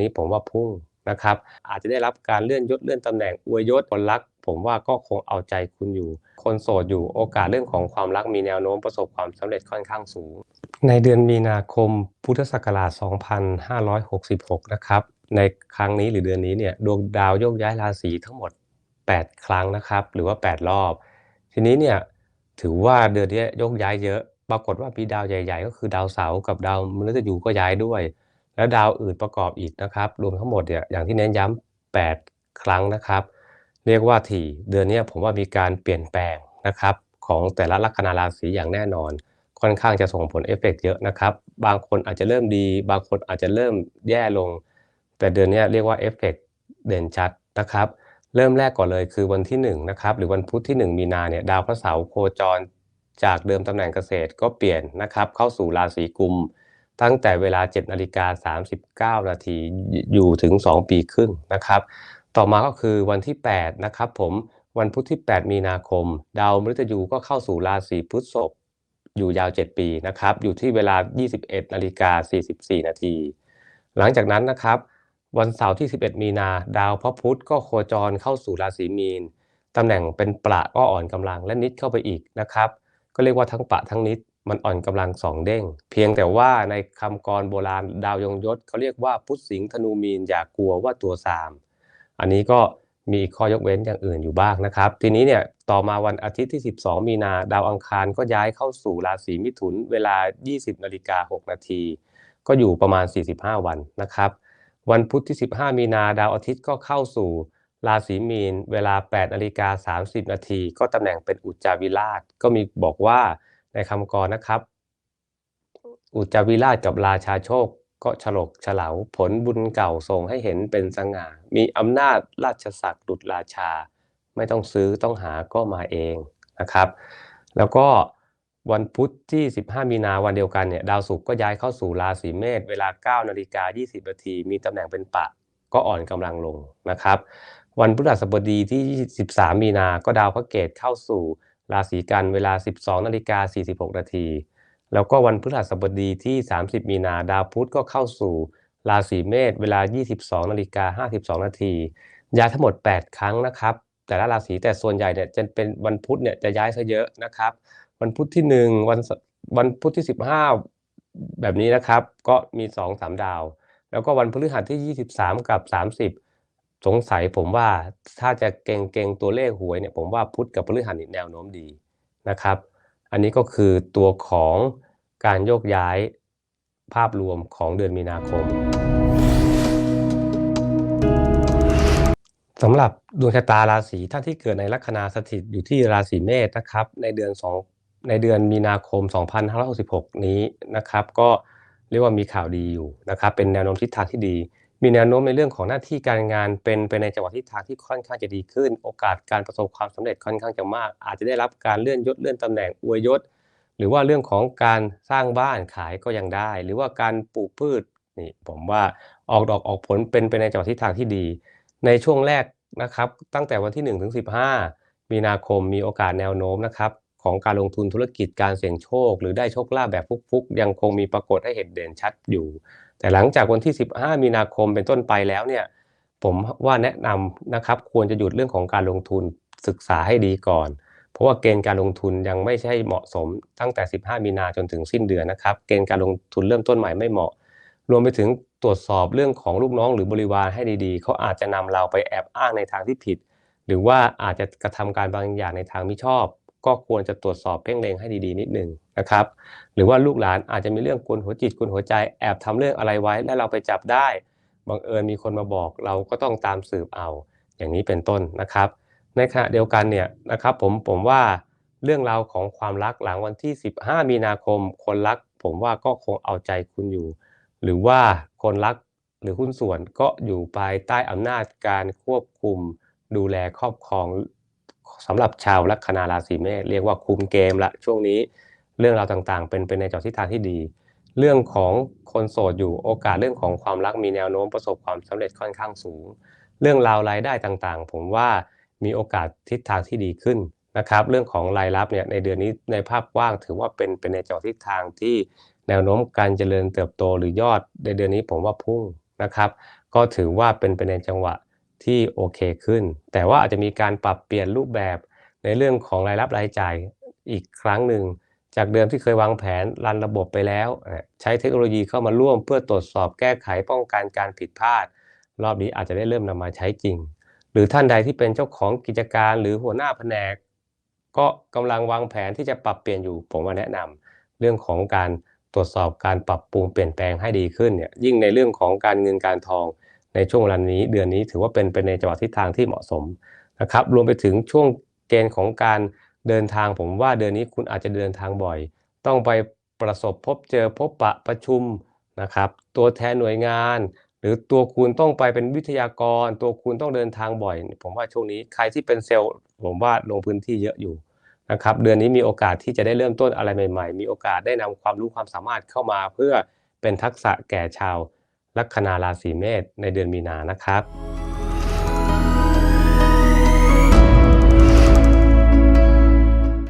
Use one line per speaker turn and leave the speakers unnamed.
นี้ผมว่าพุ่งนะครับ อาจจะได้รับการเลื่อนยศเลื่อนตำแหน่งอวยยศคนรัก ผมว่าก็คงเอาใจคุณอยู่ คนโสดอยู่โอกาสเรื่องของความรักมีแนวโน้มประสบความสำเร็จค่อนข้างสูง ในเดือนมีนาคมพุทธศักราช 2566 นะครับ ในครั้งนี้หรือเดือนนี้เนี่ยดวงดาวโยกย้ายราศีทั้งหมด 8 ครั้งนะครับ หรือว่า 8 รอบ ทีนี้เนี่ยถือว่าเดือนนี้โยกย้ายเยอะ ปรากฏว่ามีดาวใหญ่ ๆ ก็คือดาวเสาร์กับดาวมฤตยูก็ย้ายด้วย แล้วดาวอื่นประกอบอีกนะครับ รวมทั้งหมดเนี่ยอย่างที่เน้นย้ำ8ครั้งนะครับ เรียกว่าถี่เดือนนี้ผมว่ามีการเปลี่ยนแปลงนะครับของแต่ละลัคนาราศีอย่างแน่นอน ค่อนข้างจะส่งผลเอฟเฟกต์เยอะนะครับ บางคนอาจจะเริ่มดี บางคนอาจจะเริ่มแย่ลง แต่เดือนนี้เรียกว่าเอฟเฟกต์เด่นชัดนะครับ เริ่มแรกก่อนเลยคือวันที่1นะครับหรือวันพุธที่ 1 มีนาเนี่ยดาวพระเสาร์โคจรจากเดิมตำแหน่งเกษตรก็เปลี่ยนนะครับเข้าสู่ราศีกุม ตั้งแต่เวลา 7นาฬิกา39 นาทีอยู่ถึง 2 ปีครึ่งนะครับ ต่อมาก็คือวันที่ 8 นะครับผมวันพุธที่ 8 มีนาคม ดาวมฤตยูก็เข้าสู่ราศีพฤษภอยู่ยาว 7 ปีนะครับ อยู่ที่เวลา 21นาฬิกา44 นาที หลังจากนั้นนะครับ วันเสาร์ที่ 11 มีนา ดาวพระพุธก็โคจรเข้าสู่ราศีมีนตำแหน่งเป็นประก็อ่อนกำลังและนิดเข้าไปอีกนะครับ ก็เรียกว่าทั้งประทั้งนิด มันอ่อนกำลังสองเด้ง เพียงแต่ว่าในคำกรโบราณดาวยงยศเขาเรียกว่าพุทธสิงธนูมีนอย่ากลัวว่าตัวสามอันนี้ก็มีข้อยกเว้นอย่างอื่นอยู่บ้างนะครับ ทีนี้เนี่ยต่อมาวันอาทิตย์ที่ 12 มีนาดาวอังคารก็ย้ายเข้าสู่ราศีมิถุนเวลา 20นาฬิกา6นาทีก็อยู่ประมาณ 45 วันนะครับ วันพุธที่ 15 มีนาดาวอาทิตย์ก็เข้าสู่ราศีมีน เวลา8นาฬิกา30นาทีก็ตำแหน่งเป็นอุจจาวิราชก็มีบอกว่า ในคำกรนะครับ อุจวิราชกับราชาโชคก็ฉลกฉลาผลบุญเก่าส่งให้เห็นเป็นสง่า มีอำนาจราชศักดิ์ดุจราชา ไม่ต้องซื้อต้องหาก็มาเองนะครับ แล้วก็วันพุธที่ 15 มีนาวันเดียวกันเนี่ยดาวศุกร์ก็ย้ายเข้าสู่ราศีเมษเวลา 9 นาฬิกา 20 นาที มีตำแหน่งเป็นปะก็อ่อนกำลังลงนะครับ วันพฤหัสบดีที่ 13 มีนาก็ดาวพระเกตเข้าสู่ ราศีกันเวลา 12นาฬิกา46 นาที แล้วก็วันพฤหัสบดีที่ 30 มีนาดาวพุธก็เข้าสู่ ราศีเมษเวลา 22นาฬิกา52 นาทีย้ายทั้งหมด 8 ครั้งนะครับ แต่ละราศีแต่ส่วนใหญ่เนี่ยจะเป็นวันพุธเนี่ยจะย้ายซะเยอะนะครับ วันพุธที่หนึ่งวันวันพุธที่สิบห้าแบบนี้นะครับ ก็มีสองสามดาว แล้วก็วันพฤหัสที่ยี่สิบสามกับสาม สงสัยผมว่าถ้าจะเก่งเก่งตัวเลขหวยเนี่ยผมว่าพุทธกับพฤหัสนี่แนวโน้มดีนะครับ อันนี้ก็คือตัวของการโยกย้ายภาพรวมของเดือนมีนาคมสำหรับดวงชะตาราศีท่านที่เกิดในลัคนาสถิตอยู่ที่ราศีเมษนะครับ ในเดือน2ในเดือนมีนาคม 2566 นี้นะครับ ก็เรียกว่ามีข่าวดีอยู่นะครับ เป็นแนวโน้มทิศทางที่ดี มีแนวโน้มในเรื่องของหน้าที่การงานเป็นไปในจังหวะทิศทางที่ค่อนข้างจะดีขึ้น โอกาสการประสบความสำเร็จค่อนข้างจะมาก อาจจะได้รับการเลื่อนยศเลื่อนตำแหน่งอวยยศ หรือว่าเรื่องของการสร้างบ้านขายก็ยังได้ หรือว่าการปลูกพืชนี่ผมว่าออกดอกออกผลเป็นไปในจังหวะทิศทางที่ดี ในช่วงแรกนะครับ ตั้งแต่วันที่1ถึง15 มีนาคมมีโอกาสแนวโน้มนะครับ ของการลงทุนธุรกิจการเสี่ยงโชค หรือได้โชคลาภแบบฟุกๆ ยังคงมีปรากฏให้เห็นเด่นชัดอยู่ แต่หลังจากวันที่ 15 มีนาคมเป็นต้นไปแล้วเนี่ยผมว่าแนะนำนะครับควรจะหยุดเรื่องของการลงทุนศึกษาให้ดีก่อน เพราะว่าเกณฑ์การลงทุนยังไม่ใช่เหมาะสมตั้งแต่ 15 มีนาจนถึงสิ้นเดือนนะครับ เกณฑ์การลงทุนเริ่มต้นใหม่ไม่เหมาะ รวมไปถึงตรวจสอบเรื่องของลูกน้องหรือบริวารให้ดีๆ เขาอาจจะนำเราไปแอบอ้างในทางที่ผิด หรือว่าอาจจะกระทำการบางอย่างในทางมิชอบ ก็ควรจะตรวจสอบเพ่งเล็งให้ดีๆ นิดนึงนะครับ หรือว่าลูกหลานอาจจะมีเรื่องกวนหัวจิตกวนหัวใจแอบทำเรื่องอะไรไว้แล้วเราไปจับได้บังเอิญมีคนมาบอกเราก็ต้องตามสืบเอาอย่างนี้เป็นต้นนะครับ ในขณะเดียวกันเนี่ยนะครับผมผมว่าเรื่องราวของความรักหลังวันที่ 15 มีนาคม คนรัก ผมว่าก็คงเอาใจคุณอยู่ หรือว่าคนรักหรือหุ้นส่วนก็อยู่ภายใต้อำนาจการควบคุม ดูแลครอบครอง สำหรับชาวลัคนาราศีเมษเรียกว่าคุมเกมละช่วงนี้เรื่องราวต่างๆ เป็นไปในจอทิศทางที่ดี เรื่องของคนโสดอยู่โอกาสเรื่องของความรักมีแนวโน้มประสบความสำเร็จค่อนข้างสูง เรื่องราวรายได้ต่างๆ ผมว่ามีโอกาสทิศทางที่ดีขึ้นนะครับเรื่องของรายรับเนี่ยในเดือนนี้ในภาพกว้างถือว่าเป็นเป็นในจอทิศทางที่แนวโน้มการเจริญเติบโตหรือยอดในเดือนนี้ผมว่าพุ่งนะครับ ก็ถือว่าเป็นไปในจังหวะ ที่โอเคขึ้น แต่ว่าอาจจะมีการปรับเปลี่ยนรูปแบบในเรื่องของรายรับรายจ่ายอีกครั้งหนึ่ง จากเดิมที่เคยวางแผนรันระบบไปแล้ว ใช้เทคโนโลยีเข้ามาร่วมเพื่อตรวจสอบแก้ไขป้องกันการผิดพลาด รอบนี้อาจจะได้เริ่มนำมาใช้จริง หรือท่านใดที่เป็นเจ้าของกิจการหรือหัวหน้าแผนก ก็กำลังวางแผนที่จะปรับเปลี่ยนอยู่ ผมมาแนะนำเรื่องของการตรวจสอบการปรับปรุงเปลี่ยนแปลงให้ดีขึ้นเนี่ยยิ่งในเรื่องของการเงินการทอง ในช่วงเวลานี้เดือนนี้ถือว่าเป็นไปนในจังหวะทิศทางที่เหมาะสมนะครับ รวมไปถึงช่วงเกณฑ์ของการเดินทางผมว่าเดือนนี้คุณอาจจะเดินทางบ่อย ต้องไปประสบพบเจอพบปะประชุมนะครับ ตัวแทนหน่วยงาน หรือตัวคุณต้องไปเป็นวิทยากร ตัวคุณต้องเดินทางบ่อย ผมว่าช่วงนี้ใครที่เป็นเซลล์ผมว่าลงพื้นที่เยอะอยู่นะครับ เดือนนี้มีโอกาสที่จะได้เริ่มต้นอะไรใหม่ ๆ มีโอกาสได้นำความรู้ความสามารถเข้ามาเพื่อเป็นทักษะแก่ชาว ลัคนาราศีเมษในเดือนมีนานะครับ